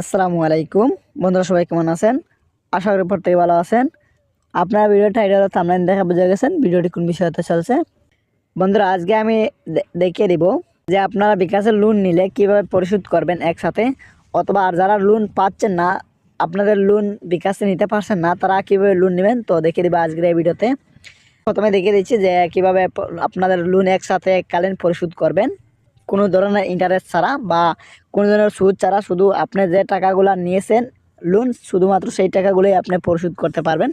আসসালামু আলাইকুম। বন্ধুরা, সবাই কেমন আছেন? আশা করি প্রত্যেকে ভালো আছেন। আপনারা ভিডিও টাইটেল থামলাইন দেখা বোঝা গেছেন ভিডিওটি কোন বিষয়তে চলছে। বন্ধুরা, আজকে আমি দেখিয়ে দিব যে আপনারা বিকাশের লোন নিলে কীভাবে পরিশোধ করবেন একসাথে, অথবা আর যারা লোন পাচ্ছেন না, আপনাদের লোন বিকাশে নিতে পারছেন না, তারা কীভাবে লোন নেবেন? তো দেখিয়ে দিব আজকের এই ভিডিওতে প্রথমে দেখিয়ে দিচ্ছি যে কীভাবে আপনাদের লোন একসাথে এককালীন পরিশোধ করবেন। কোনো ধরনের ইন্টারেস্ট ছাড়া বা কোনো ধরনের সুদ ছাড়া শুধু আপনি যে টাকাগুলো নিয়েছেন লোন শুধুমাত্র সেই টাকাগুলোই আপনি পরিশোধ করতে পারবেন।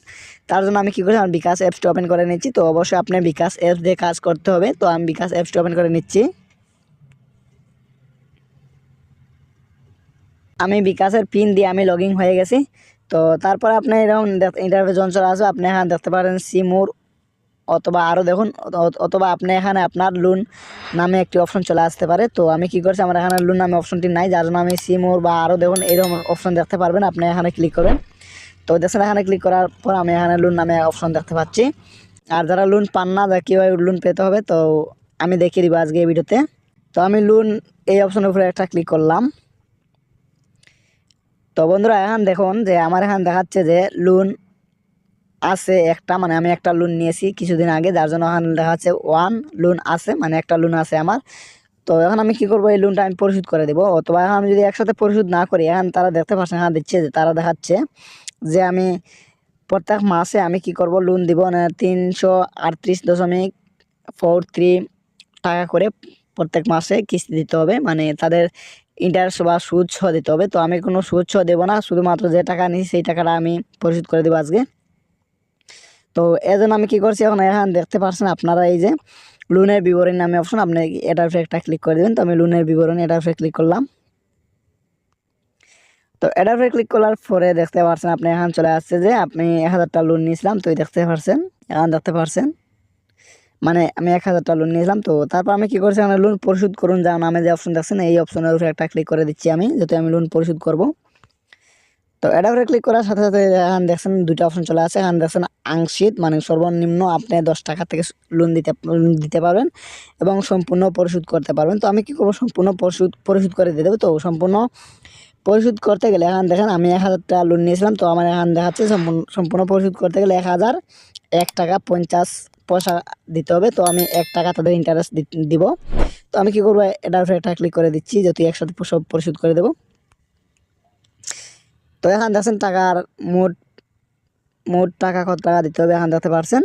তার জন্য আমি কী করি আমার বিকাশ অ্যাপসটি ওপেন করে নিচ্ছি। তো অবশ্যই আপনি বিকাশ অ্যাপস দিয়ে কাজ করতে হবে। তো আমি বিকাশ অ্যাপসটি ওপেন করে নিচ্ছি। আমি বিকাশের পিন দিয়ে আমি লগ হয়ে গেছি। তো তারপরে আপনি এরকম ইন্টারভিউ চলে আসবে আপনি এখানে দেখতে পারেন সিমুর অথবা আরও দেখুন অথবা আপনি এখানে আপনার লোন নামে একটি অপশন চলে আসতে পারে। তো আমি কি করছি, আমার এখানে লোন নামে অপশনটি নাই, যার জন্য আমি সিমোর বা আরও দেখুন, এরকম অপশন দেখতে পারবেন। আপনি এখানে ক্লিক করবেন তো দেখছেন, এখানে ক্লিক করার পর আমি এখানে লোন নামে অপশন দেখতে পাচ্ছি। আর যারা লোন পান না, তারা কীভাবে লোন পেতে হবে, তো আমি দেখিয়ে দিব আজকে এই ভিডিওতে। তো আমি লোন এই অপশনের উপরে একটা ক্লিক করলাম। তো বন্ধুরা, এখন দেখুন যে আমার এখানে দেখাচ্ছে যে লোন আছে একটা মানে আমি একটা লোন নিয়েছি কিছুদিন আগে, যার জন্য দেখা যাচ্ছে ওয়ান লোন আছে মানে একটা লোন আছে আমার। তো এখন আমি কি করব? এই লোনটা আমি পরিশোধ করে দেবো। অথবা এখন আমি যদি একসাথে পরিশোধ না করি, এখন তারা দেখতে পাচ্ছেন এখানে দিচ্ছে, যে তারা দেখাচ্ছে যে আমি প্রত্যেক মাসে আমি কি করব? লোন দিব না তিনশো আটত্রিশ দশমিক ফোর থ্রি টাকা করে প্রত্যেক মাসে কিস্তি দিতে হবে মানে তাদের ইন্টারেস্ট বা সুদ সহ দিতে হবে। তো আমি কোনো সুদ সহ দেবো না, শুধুমাত্র যে টাকা নিই সেই টাকাটা আমি পরিশোধ করে দেবো আজকে। তো এই জন্য আমি কি করছি এখন, এখানে দেখতে পাচ্ছেন আপনারা এই যে লোনের বিবরণী নামে অপশন আপনি এটার উপরে একটা ক্লিক করে দেবেন। তো আমি লোনের বিবরণী এটার উপরে ক্লিক করলাম। তো এটার উপরে ক্লিক করার পরে দেখতে পাচ্ছেন আপনি এখানে চলে আসছে যে আপনি এক হাজারটা লোন নিয়েছিলাম, তো দেখতে পাচ্ছেন এখন দেখতে পাচ্ছেন মানে আমি এক হাজারটা লোন নিয়েছিলাম, তো তারপর আমি কী করছি এখানে লোন পরিশোধ করুন যা নামে যে অপশন দেখছেন, এই অপশনের উপরে একটা ক্লিক করে দিচ্ছি আমি, যাতে আমি লোন পরিশোধ করব। তো এটা ক্লিক করার সাথে সাথে এখানে দেখছেন দুইটা অপশন চলে আসে। এখানে দেখছেন আংশিক মানে সর্বনিম্ন আপনি দশ টাকা থেকে লোন দিতে দিতে পারবেন এবং সম্পূর্ণ পরিশোধ করতে পারবেন। তো আমি কি করব? সম্পূর্ণ পরিশোধ পরিশোধ করে দিয়ে দেবো। তো সম্পূর্ণ পরিশোধ করতে গেলে এখানে দেখেন, আমি এক হাজার টাকা লোন নিয়েছিলাম। তো আমার এখানে দেখাচ্ছে সম্পূর্ণ পরিশোধ করতে গেলে এক হাজার এক টাকা পঞ্চাশ পয়সা দিতে হবে। তো আমি এক টাকা তাদের ইন্টারেস্ট দিব। তো আমি কি করব? উপরে একটা ক্লিক করে দিচ্ছি যদি একসাথে পরিশোধ করে দেবো। তো এখানে দেখছেন টাকার মোট মোট টাকা কত টাকা দিতে হবে এখানে দেখতে পারছেন?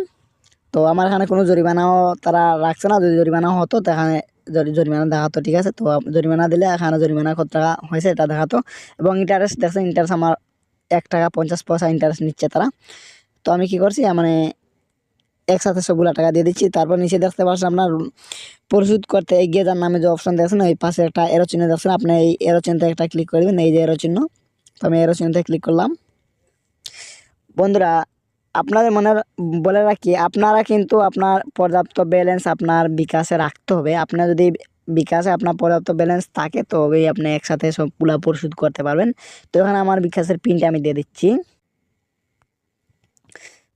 তো আমার এখানে কোনো জরিমানাও তারা রাখছে না। যদি জরিমানাও হতো তো এখানে জরি- জরিমানা দেখাতো, ঠিক আছে? তো জরিমানা দিলে এখানে জরিমানা কত টাকা হয়েছে এটা দেখাতো। এবং ইন্টারেস্ট দেখছেন ইন্টারেস্ট আমার এক টাকা পঞ্চাশ পয়সা ইন্টারেস্ট নিচ্ছে তারা। তো আমি কি করছি মানে একসাথে সবগুলো টাকা দিয়ে দিচ্ছি। তারপর নিচে দেখতে পাচ্ছেন আপনার পরিশোধ করতে এগিয়ে যার নামে যে অপশন দেখছেন, ওই পাশে একটা এরো চিহ্ন দেখছেন। আপনি এই এরো চিহ্নতে একটা ক্লিক করে দেবেন এই যে এরো চিহ্ন। তো আমি এরো চিহ্নতে ক্লিক করলাম। বন্ধুরা, আপনাদের মনে বলে রাখি, আপনারা কিন্তু আপনার পর্যাপ্ত ব্যালেন্স আপনার বিকাশে রাখতে হবে। আপনার যদি বিকাশে আপনার পর্যাপ্ত ব্যালেন্স থাকে, তবেই আপনি একসাথে সবগুলা পরিশোধ করতে পারবেন। তো এখানে আমার বিকাশের পিনটা আমি দিয়ে দিচ্ছি।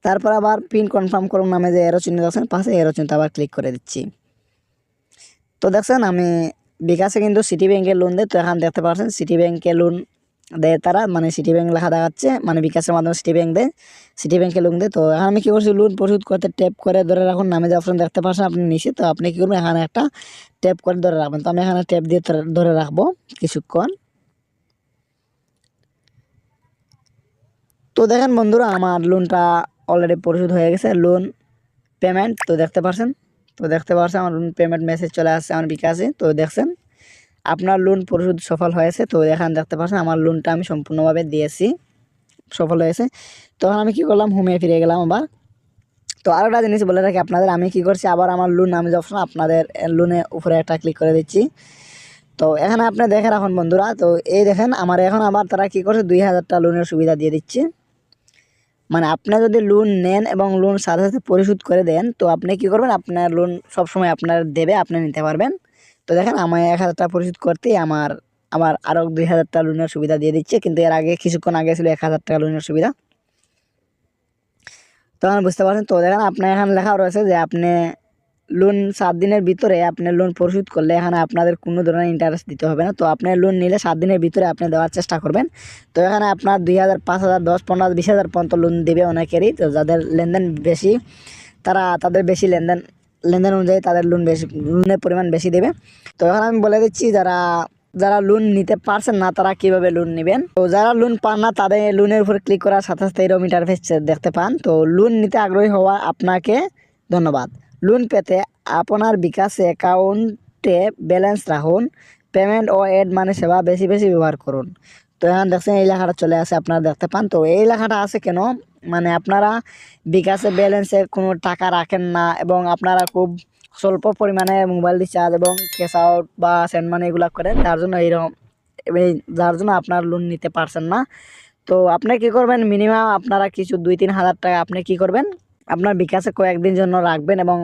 তারপর আবার পিন কনফার্ম করুন নামে যে এরো চিহ্ন দেখছেন, পাশে এরো চিহ্নটা আবার ক্লিক করে দিচ্ছি। তো দেখছেন, আমি বিকাশে কিন্তু সিটি ব্যাংকের লোন দেয়, তো এখন দেখতে পাচ্ছেন সিটি ব্যাংকের লোন দেয় তারা মানে সিটি ব্যাংক লেখা দেখাচ্ছে মানে বিকাশের মাধ্যমে সিটি ব্যাংক দেয়। সিটি ব্যাংকে লোন দেয়। তো এখন আমি কী করছি? লোন পরিশোধ করতে ট্যাপ করে ধরে রাখুন, নামে যে অপশন দেখতে পাচ্ছেন আপনি নিচে তো আপনি কী করবেন? এখানে একটা ট্যাপ করে ধরে রাখবেন। তো আমি এখানে ট্যাপ দিয়ে ধরে- ধরে রাখব কিছুক্ষণ। তো দেখেন বন্ধুরা, আমার লোনটা অলরেডি পরিশোধ হয়ে গেছে। লোন পেমেন্ট তো দেখতে পাচ্ছেন? তো দেখতে পাচ্ছেন আমার লোন পেমেন্ট মেসেজ চলে আসছে আমার বিকাশে। তো দেখছেন? আপনার লোন পরিশোধ সফল হয়েছে, তো এখানে দেখতে পাচ্ছেন আমার লোনটা আমি সম্পূর্ণভাবে দিয়েছি, সফল হয়েছে। তখন আমি কি করলাম? হোমে ফিরে গেলাম আবার। তো আরও একটা জিনিস বলে রাখি আপনাদের, আমি কি করছি? আবার আমার লোন নামে যে অপশন আপনাদের লোনের উপরে একটা ক্লিক করে দিচ্ছি। তো এখানে আপনি দেখেন এখন বন্ধুরা, তো এই দেখেন, আমার এখন আবার তারা কি করছে? দুই হাজারটা লোনের সুবিধা দিয়ে দিচ্ছে। মানে আপনি যদি লোন নেন এবং লোন সাথে সাথে পরিশোধ করে দেন, তো আপনি কি করবেন? আপনার লোন সবসময় আপনার দেবে, আপনি নিতে পারবেন। তো দেখেন আমার এক হাজার টাকা পরিশোধ করতেই আমার আমার আরও দুই হাজার টাকা লোনের সুবিধা দিয়ে দিচ্ছে কিন্তু এর আগে কিছুক্ষণ আগে ছিল এক হাজার টাকা লোনের সুবিধা। তো এখন বুঝতে পারছেন তো দেখেন আপনার এখানে লেখা রয়েছে যে আপনি লোন সাত দিনের ভিতরে আপনি লোন পরিশোধ করলে এখানে আপনাদের কোনো ধরনের ইন্টারেস্ট দিতে হবে না। তো আপনি লোন নিলে সাত দিনের ভিতরে আপনি দেওয়ার চেষ্টা করবেন। তো এখানে আপনার দুই হাজার পাঁচ হাজার দশ পনেরো হাজার, বিশ হাজার পর্যন্ত লোন দেবে অনেকেরই। তো যাদের লেনদেন বেশি তারা তাদের বেশি লেনদেন লেনদেন অনুযায়ী তাদের লোন বেশি লোনের পরিমাণ বেশি দেবে। তো এখন আমি বলে দিচ্ছি, যারা যারা লোন নিতে পারছেন না, তারা কীভাবে লোন নেবেন? তো যারা লোন পান না, তাদের লোনের উপর ক্লিক করার সাথে সাথে এরকম ইন্টারফেস দেখতে পান। তো লোন নিতে আগ্রহী হওয়া আপনাকে ধন্যবাদ। লোন পেতে আপনার বিকাশ অ্যাকাউন্টে ব্যালেন্স রাখুন। পেমেন্ট ও এড মানে সেবা বেশি বেশি ব্যবহার করুন। তো এখন দেখছেন, এই লেখাটা চলে আসে, আপনারা দেখতে পান। তো এই লেখাটা আছে কেন? মানে আপনারা বিকাশে ব্যালেন্সে কোনো টাকা রাখেন না এবং আপনারা খুব স্বল্প পরিমাণে মোবাইল রিচার্জ এবং ক্যাশ আউট বা সেন্ড মানি এগুলো করেন, যার জন্য এইরকম, এই যার জন্য আপনার লোন নিতে পারছেন না। তো আপনি কী করবেন? মিনিমাম আপনারা কিছু দুই তিন হাজার টাকা আপনি কী করবেন? আপনার বিকাশে কয়েকদিন জন্য রাখবেন এবং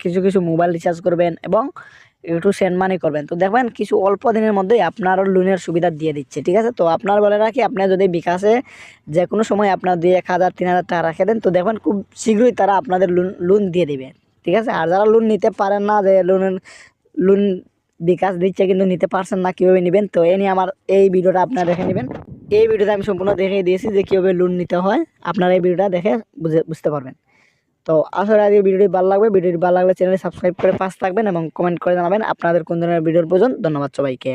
কিছু কিছু মোবাইল রিচার্জ করবেন এবং একটু সেন্ড মানি করবেন। তো দেখবেন কিছু অল্প দিনের মধ্যেই আপনার লোনের সুবিধা দিয়ে দিচ্ছে, ঠিক আছে? তো আপনার বলে রাখি, আপনি যদি বিকাশে যে কোনো সময় আপনার দুই এক হাজার, তিন হাজার টাকা রেখে দেন, তো দেখবেন খুব শীঘ্রই তারা আপনাদের লোন লোন দিয়ে দেবে, ঠিক আছে? আর যারা লোন নিতে পারেন না, যে লোনের লোন বিকাশ দিচ্ছে কিন্তু নিতে পারছেন না, কীভাবে নেবেন? তো এ নিয়ে আমার এই ভিডিওটা আপনারা দেখে নেবেন। এই ভিডিওতে আমি সম্পূর্ণ দেখিয়ে দিয়েছি যে কীভাবে লোন নিতে হয়। আপনারা এই ভিডিওটা দেখে বুঝে, বুঝতে পারবেন। তো আসলে আজকে ভিডিওটি ভালো লাগবে। ভিডিওটি ভালো লাগলে চ্যানেলে সাবস্ক্রাইব করে পাশ থাকবেন এবং কমেন্ট করে জানাবেন আপনাদের কোন ধরনের ভিডিওর প্রয়োজন। ধন্যবাদ সবাইকে।